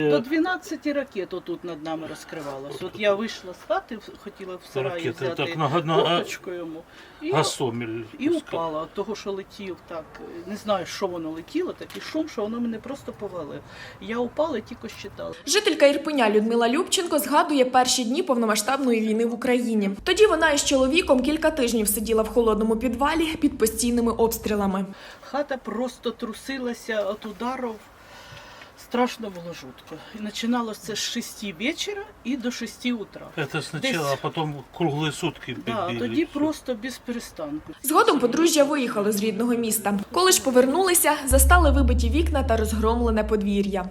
До 12 ракет отут над нами розкривалось. От я вийшла з хати, хотіла в сараї Ракети взяти так на, на кофточку йому. І, Гасомель. і упала від того, що летів так. Не знаю, що воно летіло, такий шум, що воно мене просто повалило. Я упала і тільки щитала. Жителька Ірпеня Людмила Любченко згадує перші дні повномасштабної війни в Україні. Тоді вона із чоловіком кілька тижнів сиділа в холодному підвалі під постійними обстрілами. Хата просто трусилася від ударів. Страшно було жутко. І починалося це з 6 вечора і до 6 утра. Это сначала, а потом круглые сутки Да, били. тоді просто без перестанку. Згодом подружжя виїхало з рідного міста. Коли ж повернулися, застали вибиті вікна та розгромлене подвір'я.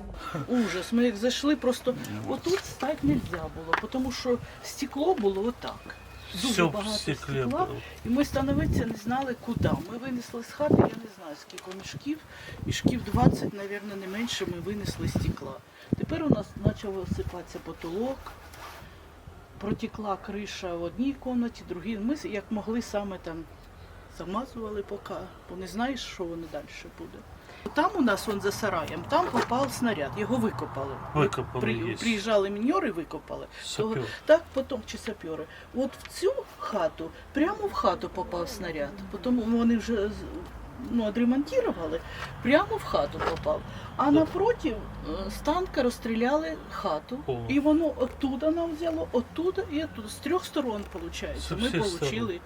Ужас. Ми як зайшли, просто отут стати не можна було, тому що стекло було отак. Дуже Все в багато стекле стекла. І ми становитися не знали, куди. Ми винесли з хати, я не знаю, скільки мішків. Мішків 20, мабуть, не менше ми винесли стекла. Тепер у нас почав осипатися потолок, протекла криша в одній кімнаті, в другій. Ми як могли саме там замазували поки, бо не знаєш, що воно далі буде. Там у нас он за сараєм, там попав снаряд, його викопали. Викопали, При, є. приїжджали міньори, викопали. Сапер. так, потім чи сапьори. От в цю хату, прямо в хату попав снаряд. Потім вони вже ну, відремонтували, прямо в хату попав. А напроти е, з танка розстріляли хату. О. І воно оттуда нам взяло, оттуда і оттуда. З трьох сторон, виходить. Ми отримали.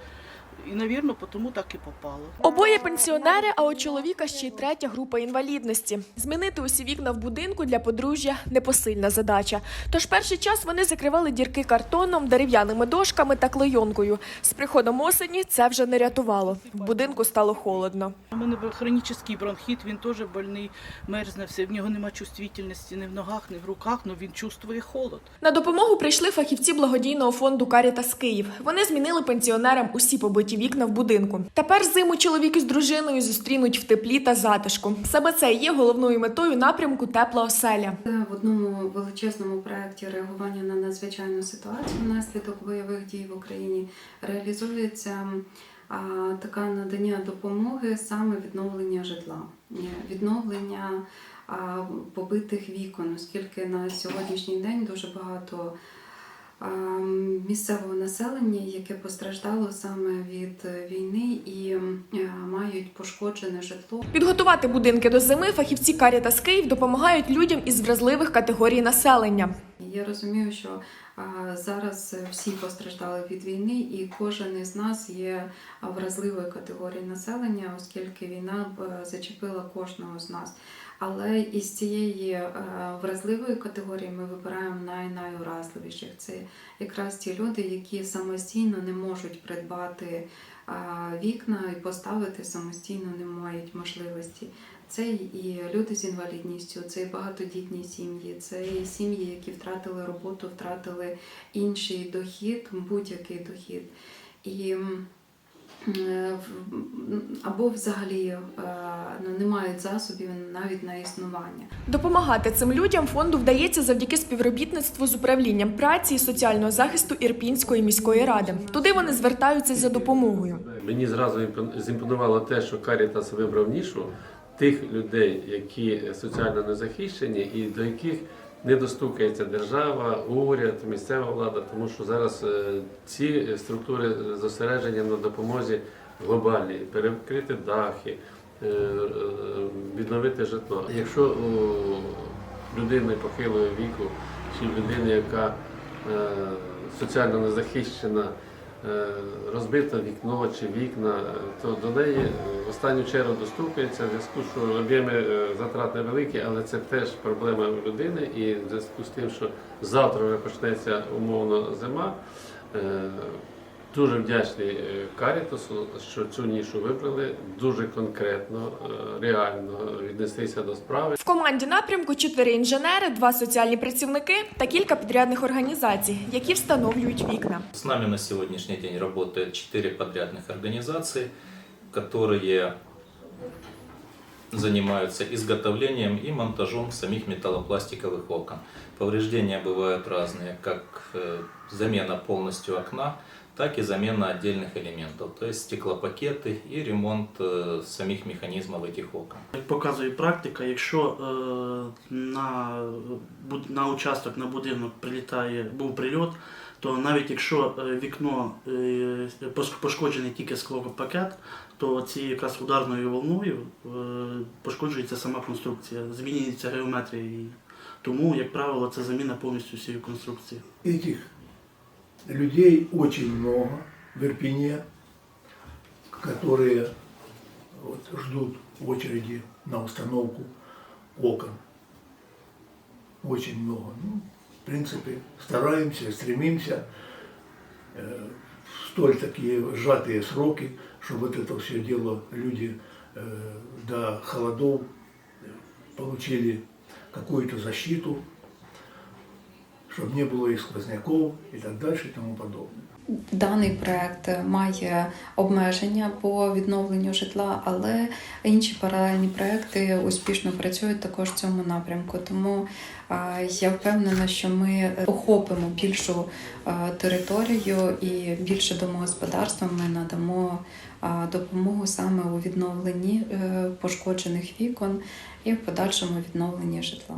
І, навірно, тому так і попало. Обоє пенсіонери, а у чоловіка ще й третя група інвалідності. Змінити усі вікна в будинку для подружжя непосильна задача. Тож перший час вони закривали дірки картоном, дерев'яними дошками та клейонкою. З приходом осені це вже не рятувало. В будинку стало холодно. У мене був хронічний бронхіт, він теж больний, мерзне все. В нього нема чувствительності ні в ногах, ні в руках, але він чувствує холод. На допомогу прийшли фахівці благодійного фонду Карітас Київ. Вони змінили пенсіонерам усі побиті вікна в будинку. Тепер зиму чоловік із дружиною зустрінуть в теплі та затишку. Саме це є головною метою напрямку Тепла оселя. В одному величезному проєкті реагування на надзвичайну ситуацію внаслідок бойових дій в Україні реалізується а, така надання допомоги саме відновлення житла, Е, відновлення побитих вікон, оскільки на сьогоднішній день дуже багато місцевого населення, яке постраждало саме від війни і е, мають пошкоджене житло. Підготувати будинки до зими фахівці Карітас Київ допомагають людям із вразливих категорій населення. Я розумію, що зараз всі постраждали від війни, і кожен із нас є вразливою категорією населення, оскільки війна зачепила кожного з нас. Але із цієї е, вразливої категорії ми вибираємо най найуразливіших. Це якраз ті люди, які самостійно не можуть придбати вікна і поставити самостійно не мають можливості. Це і люди з інвалідністю, це і багатодітні сім'ї, це і сім'ї, які втратили роботу, втратили інший дохід, будь-який дохід. І або взагалі е, ну, не мають засобів навіть на існування. Допомагати цим людям фонду вдається завдяки співробітництву з управлінням праці і соціального захисту Ірпінської міської ради. Туди вони звертаються за допомогою. Мені зразу імпон- зімпонувало те, що Карітас вибрав нішу тих людей, які соціально незахищені і до яких не достукається держава, уряд, місцева влада, тому що зараз е, ці структури зосередження на допомозі глобальній, перекрити дахи, е, е, відновити житло. Якщо людини похилого віку чи людини, яка соціально незахищена, розбите вікно чи вікна, е, то до неї е, в останню чергу достукається в зв'язку, що об'єми е, затрат невеликі, але це теж проблема людини. І в зв'язку з тим, що завтра вже почнеться умовно зима. е, Дуже вдячний е, Карітасу, що цю нішу вибрали дуже конкретно, е, реально віднестися до справи. В команді напрямку чотири інженери, два соціальні працівники та кілька підрядних організацій, які встановлюють вікна. С нами на сегодняшний день работает 4 подрядных организаций, которые занимаются изготовлением и монтажом самих металлопластиковых окон. Повреждения бывают разные, как э, замена полностью окна, так и замена отдельных элементов, то есть стеклопакеты и ремонт э, самих механизмов этих окон. Як показує практика, якщо е, на, буд- на участок, на будинок прилітає, був прильот, то навіть якщо е, вікно е, пос- пошкоджений тільки склопакет, то цією якраз ударною волною е, пошкоджується сама конструкція, змінюється геометрія її. Тому, як правило, це заміна повністю всієї конструкції. Этих людей очень много в Ирпене, которые вот, ждут очереди на установку окон. Очень много. Ну, в принципе, стараемся, стремимся э, в столь такие сжатые сроки, чтобы вот это все дело люди э, до холодов получили какую-то защиту, чтобы не было и сквозняков и так дальше и тому подобное. Даний проект має обмеження по відновленню житла, але інші паралельні проекти успішно працюють також в цьому напрямку. Тому я впевнена, що ми охопимо більшу територію і більше домогосподарствам ми надамо допомогу саме у відновленні е, пошкоджених вікон і в подальшому відновленні житла.